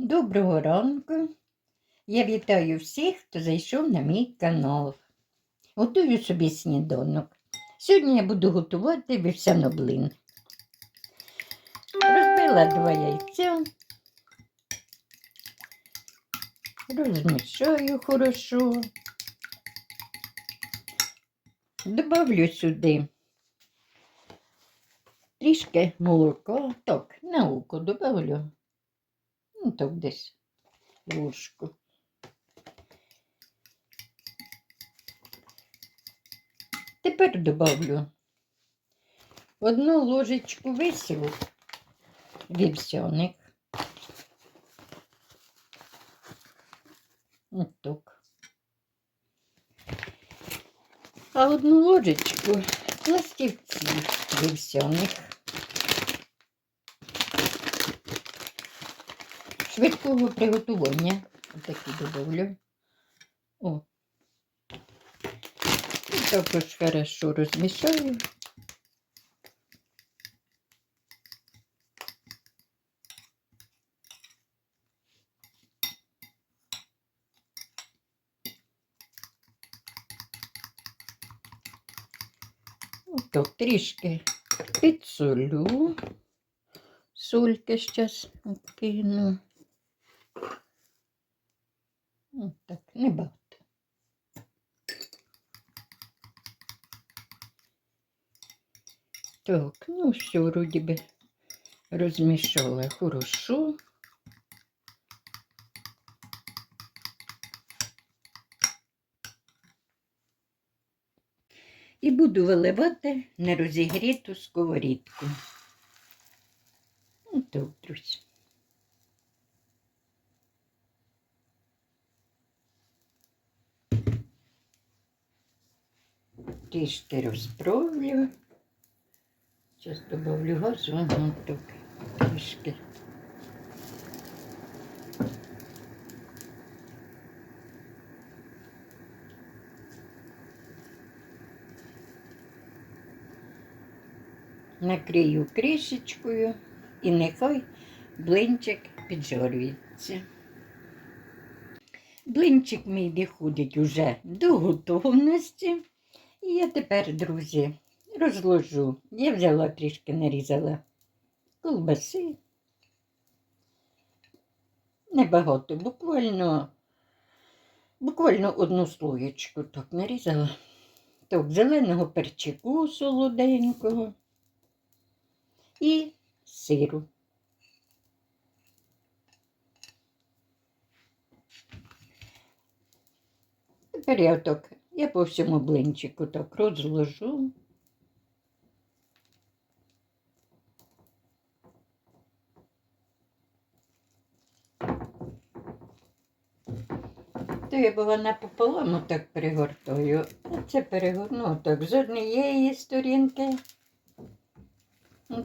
Доброго ранку. Я вітаю всіх, хто зайшов на мій канал. Готую собі сніданок. Сьогодні я буду готувати вівсяноблин. Розбила два яйця. Розмішаю хорошо. Добавлю сюди трішки молока. Так, на око добавлю. Ну, так десь ложку. Тепер добавлю одну ложечку висіву вівсяник. Отак. А одну ложечку пластівців вівсяних. Швидкого приготування. Отакі додавлю. О. І також хорошо розмішаю. Отак трішки підсолю. Сольки зараз кину. От так, небагато. Так, ну все, вроді би розмішала хорошо. І буду виливати на розігріту сковорідку. Ну, так, друзі. Трішки розправлю. Зараз добавлю газу, ага, так, трішки. Накрию кришечкою і нехай блинчик піджарюється. Блинчик мій доходить уже до готовності. І я тепер, друзі, розложу. Я взяла трішки нарізала колбаси. Небагато, буквально, буквально одну слоєчку так нарізала. Так, зеленого перчику солоденького і сиру. Тепер я так, я по всьому блинчику так розложу. То я була напополам так перегортаю. А це перегорну так з однієї сторінки.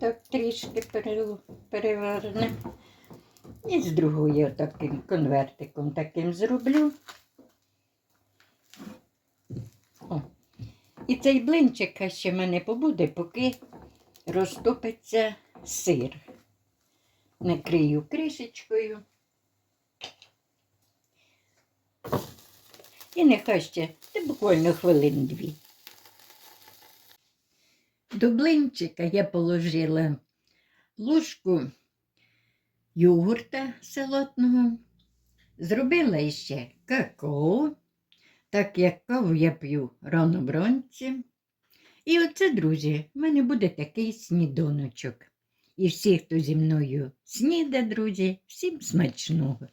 Так трішки переверне. І з другої таким конвертиком таким зроблю. О. І цей блинчик ще в мене побуде, поки розтопиться сир. Накрию кришечкою. І нехай ще та буквально хвилин дві. До блинчика я положила ложку йогурта салатного, зробила ще какао, так як каву я п'ю рано вранці. І оце, друзі, в мене буде такий снідоночок. І всі, хто зі мною сніде, друзі, всім смачного.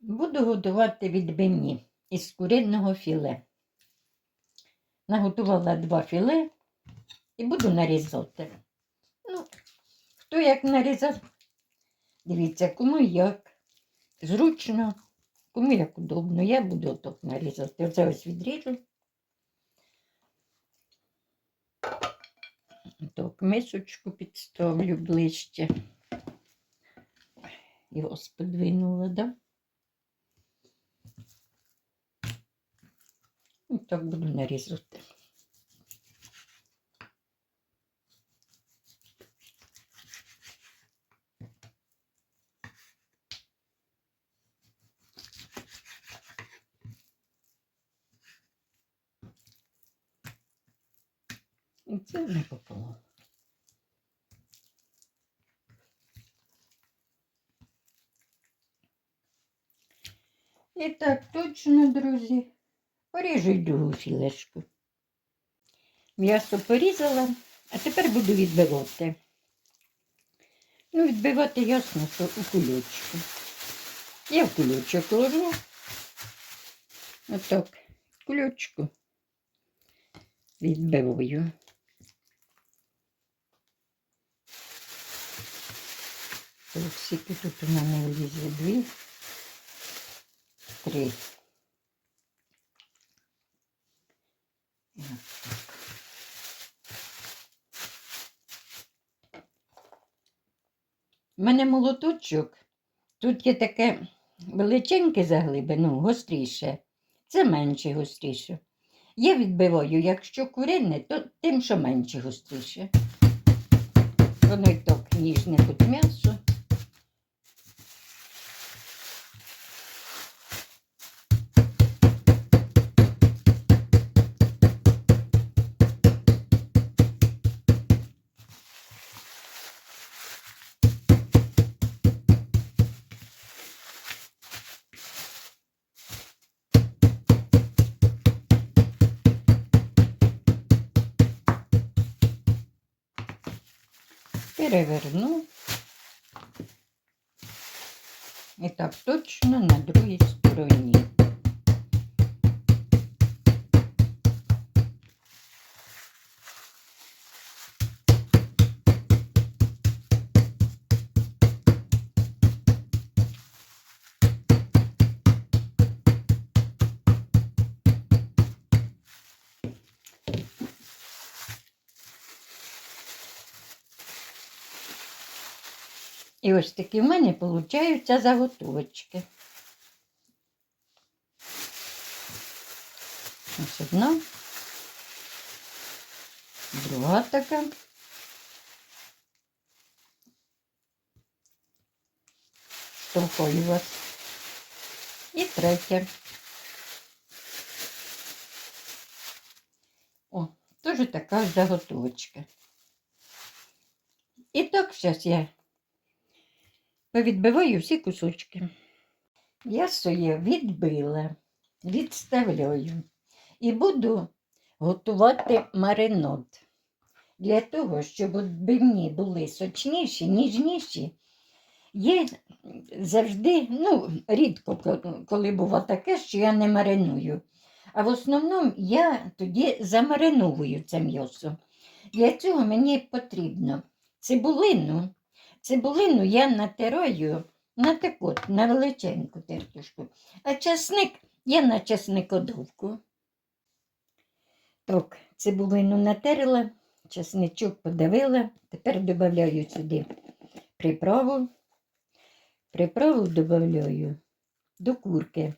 Буду готувати відбивні із куриного філе. Наготувала два філе і буду нарізати. Ну, хто як нарізав, дивіться, кому як зручно, кому як удобно. Я буду так нарізати. Оце ось відріжу. Так, мисочку підставлю ближче. Його сподвинула, да? Ось так буду нарезать. І пополам. І точно, друзья. Поріжу й другу філешку. М'ясо порізала, а тепер буду відбивати. Ну, відбивати ясно, що у кульочку. Я в кульочок ложу. Отак, кульочку відбиваю. Так, скільки тут у мене влізе дві, три. У мене молоточок. Тут є таке величеньке заглибину, гостріше. Це менше гостріше. Я відбиваю, якщо курине, то тим, що менше гостріше. Воно й так ніжне тут м'ясо. Переверну. І так точно на другій стороні. І ось такі в мене получаються заготовочки. Ось одна, друга така. Штовхаю вас. І третя. О, теж така заготовочка. І так зараз я повідбиваю всі кусочки. Я своє відбила, відставляю і буду готувати маринад. Для того, щоб відбивні були сочніші, ніжніші, є завжди, ну, рідко, коли бува таке, що я не мариную. А в основному я тоді замариновую це м'ясо. Для цього мені потрібно цибулину. Цибулину я натираю на таку, на величеньку тертушку. А часник я на часникодовку. Так, цибулину натерла, часничок подавила. Тепер додаю сюди приправу. Приправу додаю до курки.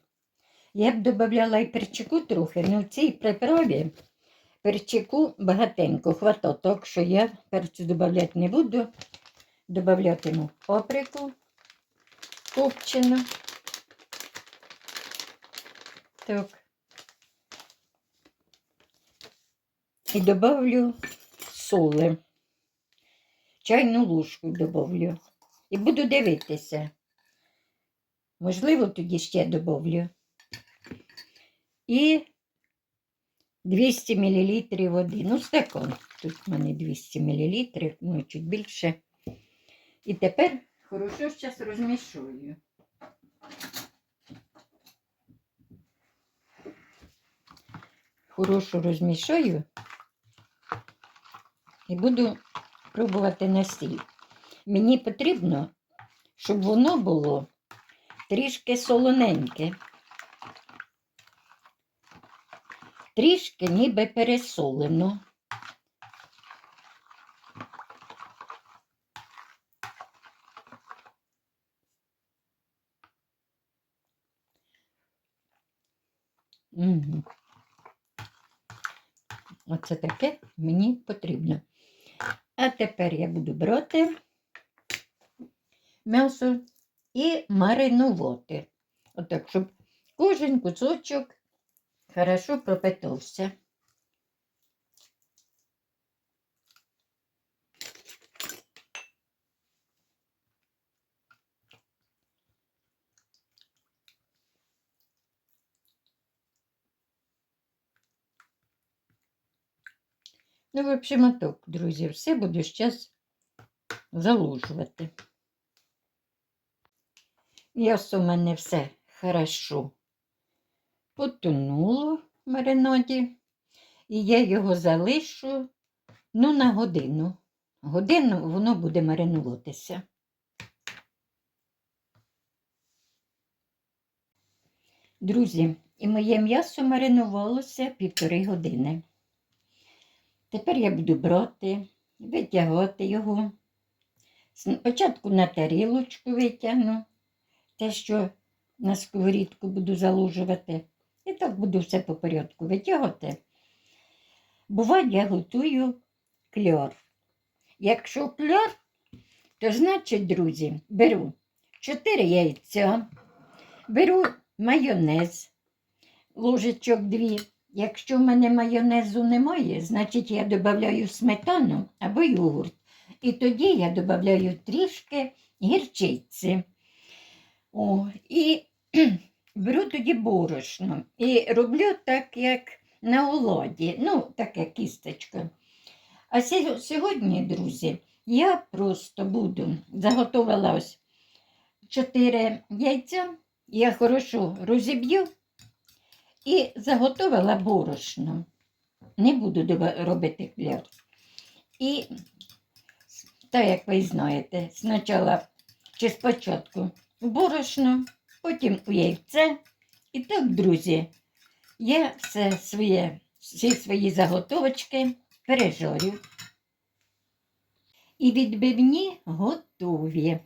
Я б додавала і перчику трохи, але в цій приправі перчику багатенько хватає, так що я перцю додавати не буду. Добавлятиму паприку копчену. Так. І добавлю соли. Чайну ложку добавлю. І буду дивитися. Можливо, тоді ще добавлю. І 200 мл води. Ну, стакан. Тут в мене 200 мл, ну, чуть більше. І тепер хорошо зараз розмішую. Хорошо розмішаю і буду пробувати на стіль. Мені потрібно, щоб воно було трішки солоненьке. Трішки ніби пересолено. Мгм. Оце таке мені потрібно. А тепер я буду брати м'ясо і маринувати. Отак, щоб кожен кусочок хорошо пропитався. Ну, в общем, отак, друзі, все буду зараз заложувати. М'ясо у мене все хорошо потонуло в маринаді, і я його залишу ну, на годину. Годину воно буде маринуватися. Друзі, і моє м'ясо маринувалося півтори години. Тепер я буду брати, витягати його. Спочатку на тарілочку витягну, те, що на сковорідку буду заложувати. І так буду все по порядку витягати. Буває, я готую кльор. Якщо кльор, то значить, друзі, беру 4 яйця, беру майонез, ложечок 2. Якщо в мене майонезу немає, значить я додаю сметану або йогурт. І тоді я додаю трішки гірчиці. О, і беру тоді борошно і роблю так, як на оладі, ну, таке кісточка. А сьогодні, друзі, я просто буду заготовила ось 4 яйця, я хорошо розіб'ю і заготовила борошно. Не буду робити кляр. І так, як ви знаєте, спочатку чи спочатку борошно, потім у яйце. І так, друзі, я все своє, всі свої заготовочки пережарю. І відбивні готові.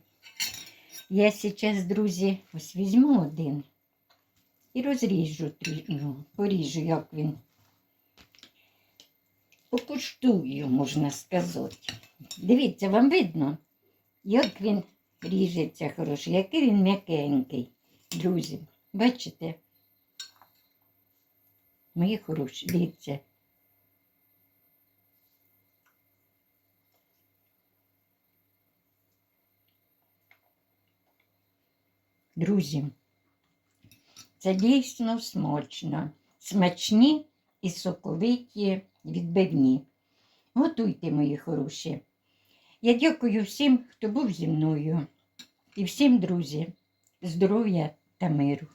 Я зараз, друзі, ось візьму один і розріжу, ну, поріжу, як він. Покуштую, можна сказати. Дивіться, вам видно, як він ріжеться хороший, який він м'якенький, друзі. Бачите? Мої хороші, дивіться. Друзі, це дійсно смачно. Смачні і соковиті відбивні. Готуйте, мої хороші. Я дякую всім, хто був зі мною. І всім, друзі, здоров'я та миру.